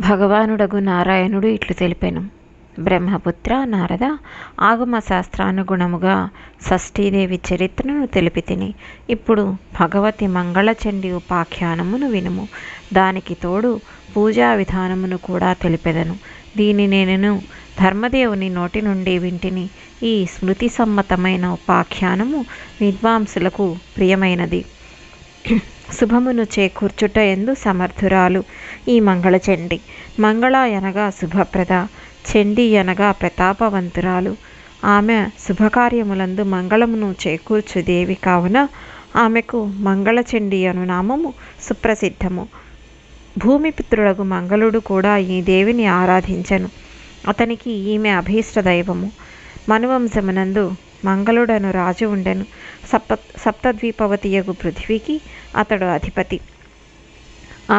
భగవానుడగు నారాయణుడు ఇట్లు తెలిపెను. బ్రహ్మపుత్ర నారద ఆగమ శాస్త్రానుగుణముగా షష్ఠీదేవి చరిత్రను తెలిపి తిని ఇప్పుడు భగవతి మంగళచండి ఉపాఖ్యానమును వినుము. దానికి తోడు పూజా విధానమును కూడా తెలిపెదను. దీని నేను ధర్మదేవుని నోటి నుండి వింటిని. ఈ స్మృతి సమ్మతమైన ఉపాఖ్యానము విద్వాంసులకు ప్రియమైనది. శుభమును చేకూర్చుట ఎందు సమర్థురాలు. ఈ మంగళచండి మంగళ అనగా శుభప్రద. చండి అనగా ప్రతాపవంతురాలు. ఆమె శుభకార్యములందు మంగళమును చేకూర్చు దేవి కావున ఆమెకు మంగళచండి అను నామము సుప్రసిద్ధము. భూమిపుత్రుడగు మంగళుడు కూడా ఈ దేవిని ఆరాధించను. అతనికి ఈమె అభీష్ట దైవము. మనువంశమునందు మంగళుడను రాజు ఉండెను. సప్త సప్తద్వీపవతియగు పృథ్వీకి అతడు అధిపతి.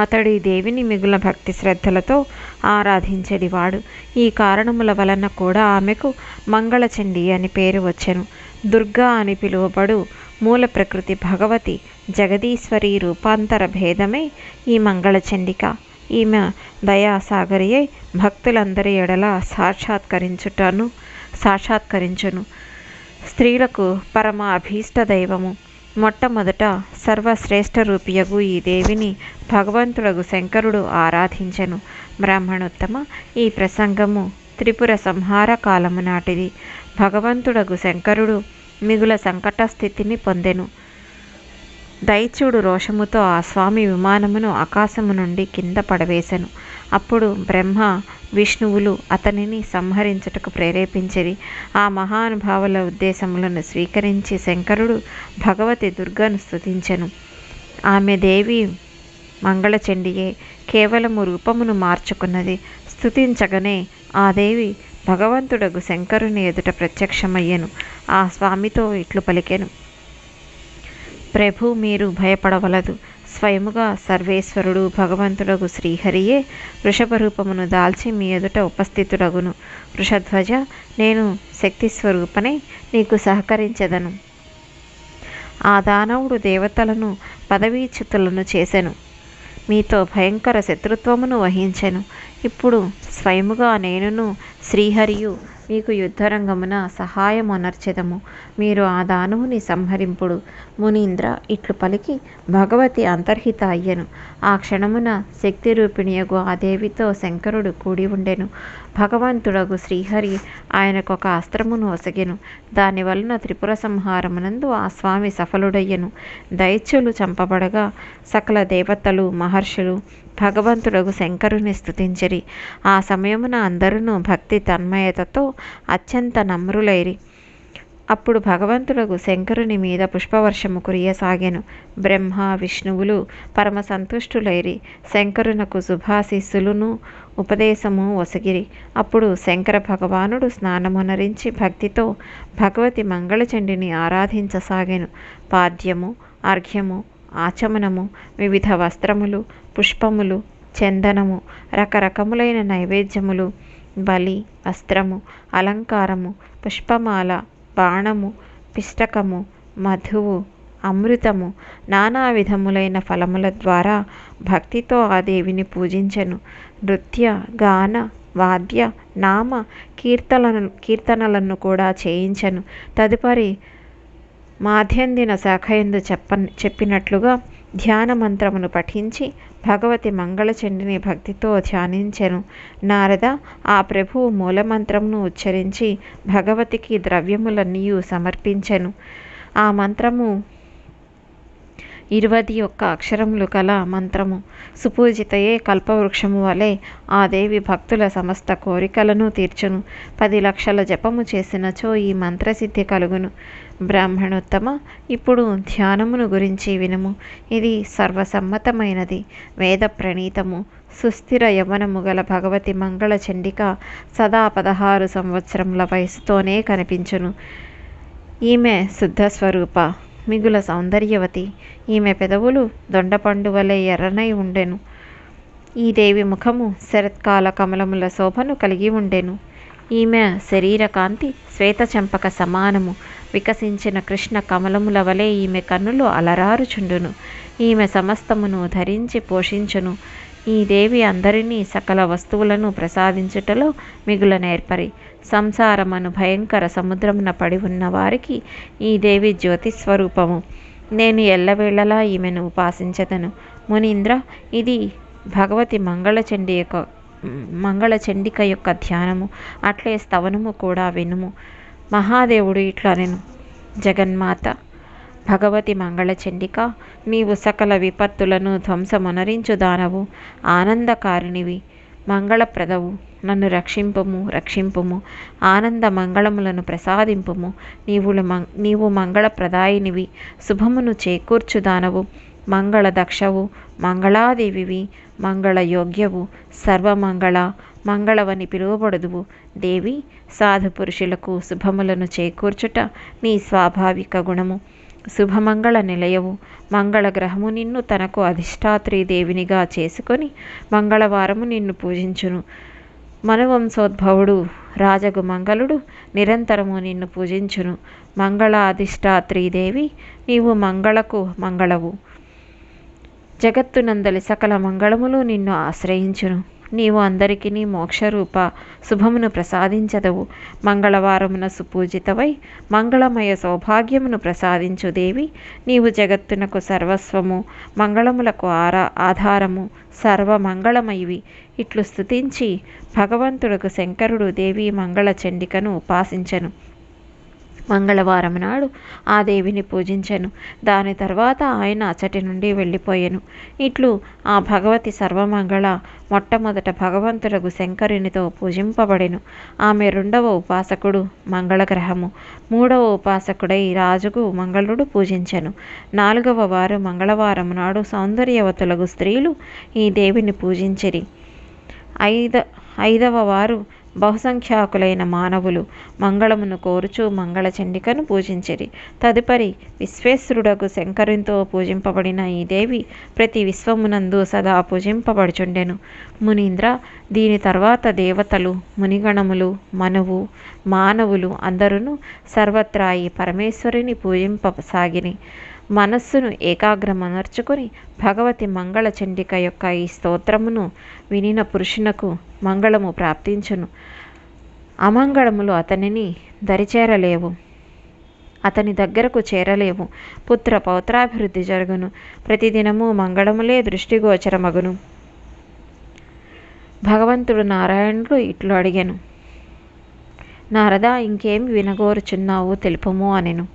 అతడి దేవిని మిగుల భక్తి శ్రద్ధలతో ఆరాధించెడివాడు ఈ కారణముల వలన కూడా ఆమెకు మంగళచండి అని పేరు వచ్చెను. దుర్గా అని పిలువబడు మూల ప్రకృతి భగవతి జగదీశ్వరి రూపాంతర భేదమే ఈ మంగళచండిక. ఈమె దయాసాగరియై భక్తులందరి ఎడల సాక్షాత్కరించుటను సాక్షాత్కరించును. స్త్రీలకు పరమ అభీష్ట దైవము. మొట్టమొదట సర్వశ్రేష్ఠ రూపియగు ఈ దేవిని భగవంతుడగు శంకరుడు ఆరాధించెను. బ్రాహ్మణోత్తమ ఈ ప్రసంగము త్రిపుర సంహార కాలము నాటిది. భగవంతుడగు శంకరుడు మిగుల సంకట స్థితిని పొందెను. దైత్యుడు రోషముతో ఆ స్వామి విమానమును ఆకాశము నుండి కింద పడవేశను అప్పుడు బ్రహ్మ విష్ణువులు అతనిని సంహరించుటకు ప్రేరేపించిరి. ఆ మహానుభావుల ఉద్దేశములను స్వీకరించి శంకరుడు భగవతి దుర్గను స్థుతించెను ఆమె దేవి మంగళచండియే కేవలము రూపమును మార్చుకున్నది. స్థుతించగనే ఆ దేవి భగవంతుడగు శంకరుని ఎదుట ప్రత్యక్షమయ్యెను. ఆ స్వామితో ఇట్లు పలికెను. ప్రభు మీరు భయపడవలదు. స్వయముగా సర్వేశ్వరుడు భగవంతుడగు శ్రీహరియే వృషభ రూపమును దాల్చి మీ ఎదుట ఉపస్థితుడగును. వృషధ్వజ నేను శక్తి స్వరూపనే నీకు సహకరించదను. ఆ దానవుడు దేవతలను పదవీచ్యుతులను చేసెను. మీతో భయంకర శత్రుత్వమును వహించెను. ఇప్పుడు స్వయముగా నేనును శ్రీహరియు మీకు యుద్ధరంగమున సహాయమొనర్చెదము మీరు ఆ దానవుని సంహరింపుడు. మునీంద్ర ఇట్లు పలికి భగవతి అంతర్హిత అయ్యను. ఆ క్షణమున శక్తి రూపిణియగు ఆ దేవితో శంకరుడు కూడి ఉండెను. భగవంతుడగు శ్రీహరి ఆయనకు ఒక అస్త్రమును ఒసగెను. దాని వలన త్రిపుర సంహారమునందు ఆ స్వామి సఫలుడయ్యెను. దైత్యులు చంపబడగా సకల దేవతలు మహర్షులు భగవంతుడగు శంకరుని స్తుతించిరి. ఆ సమయమున అందరూ భక్తి తన్మయతతో అత్యంత నమ్రులైరి. అప్పుడు భగవంతుడగు శంకరుని మీద పుష్పవర్షము కురియసాగెను. బ్రహ్మ విష్ణువులు పరమ సంతుష్టులైరి. శంకరునకు శుభాశీస్సులను ఉపదేశము ఒసగిరి. అప్పుడు శంకర భగవానుడు స్నానమునరించి భక్తితో భగవతి మంగళచండిని ఆరాధించసాగెను. పాద్యము అర్ఘ్యము ఆచమనము వివిధ వస్త్రములు పుష్పములు చందనము రకరకములైన నైవేద్యములు బలి వస్త్రము అలంకారము పుష్పమాల బాణము పిష్టకము మధువు అమృతము నానా విధములైన ఫలముల ద్వారా భక్తితో ఆ దేవిని పూజించెను. నృత్య గాన వాద్య నామ కీర్తనలను కీర్తనలను కూడా చేయించను. తదుపరి మాధ్యందిన శాఖ ఎందు చెప్ప చెప్పినట్లుగా ధ్యాన మంత్రమును పఠించి భగవతి మంగళచండిని భక్తితో ధ్యానించెను. నారద ఆ ప్రభువు మూలమంత్రమును ఉచ్చరించి భగవతికి ద్రవ్యములన్నీ సమర్పించెను. ఆ మంత్రము ఇరువది ఒక్క అక్షరములు కల మంత్రము. సుపూజితయే కల్పవృక్షము వలె ఆ దేవి భక్తుల సమస్త కోరికలను తీర్చును. పది లక్షల జపము చేసినచో ఈ మంత్రసిద్ధి కలుగును. బ్రాహ్మణోత్తమ ఇప్పుడు ధ్యానమును గురించి వినుము. ఇది సర్వసమ్మతమైనది. వేద ప్రణీతము సుస్థిర యవనము గల భగవతి మంగళ చండిక సదా పదహారు సంవత్సరముల వయసుతోనే కనిపించును. ఈమె శుద్ధ స్వరూప మిగుల సౌందర్యవతి. ఈమె పెదవులు దొండపండు వలె ఎర్రనై ఉండెను. ఈ దేవి ముఖము శరత్కాల కమలముల శోభను కలిగి ఉండెను. ఈమె శరీర కాంతి శ్వేత చెంపక సమానము. వికసించిన కృష్ణ కమలముల వలె ఈమె కన్నులు అలరారుచుండును. ఈమె సమస్తమును ధరించి పోషించును. ఈ దేవి అందరినీ సకల వస్తువులను ప్రసాదించుటలో మిగుల నేర్పరి. సంసారమను భయంకర సముద్రమున పడి ఉన్న వారికి ఈ దేవి జ్యోతి స్వరూపము. నేను ఎల్లవేళలా ఈమెను ఉపాసించదను. మునీంద్ర ఇది భగవతి మంగళచండి యొక్క మంగళచండిక యొక్క ధ్యానము. అట్లే స్తవనము కూడా వినుము. మహాదేవుడు ఇట్లా నేను జగన్మాత. భగవతి మంగళచండిక నీవు సకల విపత్తులను ధ్వంసమునరించు దానవు ఆనందకారిణివి మంగళప్రదవు. నన్ను రక్షింపుము రక్షింపుము ఆనంద మంగళములను ప్రసాదింపుము. నీవు నీవు మంగళప్రదాయినివి శుభమును చేకూర్చుదానవు మంగళ దక్షవు మంగళాదేవివి మంగళయోగ్యవు సర్వమంగళ మంగళవని పిలువబడదువు. దేవి సాధు పురుషులకు శుభములను చేకూర్చుట నీ స్వాభావిక గుణము. శుభమంగళ నిలయవు. మంగళ గ్రహము నిన్ను తనకు అధిష్టాత్రి దేవినిగా చేసుకొని మంగళవారము నిన్ను పూజించును. మనువంశోద్భవుడు రాజగు మంగళుడు నిరంతరము నిన్ను పూజించును. మంగళ అధిష్టాత్రి దేవి నీవు మంగళకు మంగళవు. జగత్తునందలి సకల మంగళములు నిన్ను ఆశ్రయించును. నీవు అందరికీ మోక్షరూప శుభమును ప్రసాదించదవు. మంగళవారమున సుపూజితవై మంగళమయ సౌభాగ్యమును ప్రసాదించు దేవి. నీవు జగత్తునకు సర్వస్వము మంగళములకు ఆరా ఆధారము సర్వమంగళమైవి ఇట్లు స్థుతించి భగవంతుడుకు శంకరుడు దేవి మంగళ చండికను ఉపాసించను. మంగళవారం నాడు ఆ దేవిని పూజించెను. దాని తర్వాత ఆయన అచటి నుండి వెళ్ళిపోయెను. ఇట్లు ఆ భగవతి సర్వమంగళ మొట్టమొదట భగవంతులకు శంకరునితో పూజింపబడెను. ఆమె రెండవ ఉపాసకుడు మంగళగ్రహము. మూడవ ఉపాసకుడై రాజుకు మంగళుడు పూజించెను. నాలుగవ వారు మంగళవారం నాడు సౌందర్యవతులకు స్త్రీలు ఈ దేవిని పూజించిరి. ఐద ఐదవ వారు బహుసంఖ్యాకులైన మానవులు మంగళమును కోరుచు మంగళచండికను పూజించిరి. తదుపరి విశ్వేశ్వరుడకు శంకరునితో పూజింపబడిన ఈ దేవి ప్రతి విశ్వమునందు సదా పూజింపబడుచుండెను. మునీంద్ర దీని తర్వాత దేవతలు మునిగణములు మనువు మానవులు అందరూ సర్వత్రా ఈ పరమేశ్వరిని పూజింపసాగిని మనస్సును ఏకాగ్రమనర్చుకొని భగవతి మంగళ చండిక యొక్క ఈ స్తోత్రమును వినిన పురుషునకు మంగళము ప్రాప్తించును. అమంగళములు అతనిని దరిచేరలేవు. అతని దగ్గరకు చేరలేవు. పుత్ర పౌత్రాభివృద్ధి జరుగును. ప్రతిదినము మంగళములే దృష్టిగోచరమగును భగవంతుడు నారాయణుడు ఇట్లు అడిగాను. నారదా ఇంకేం వినగోరుచున్నావు తెలుపము అనెను.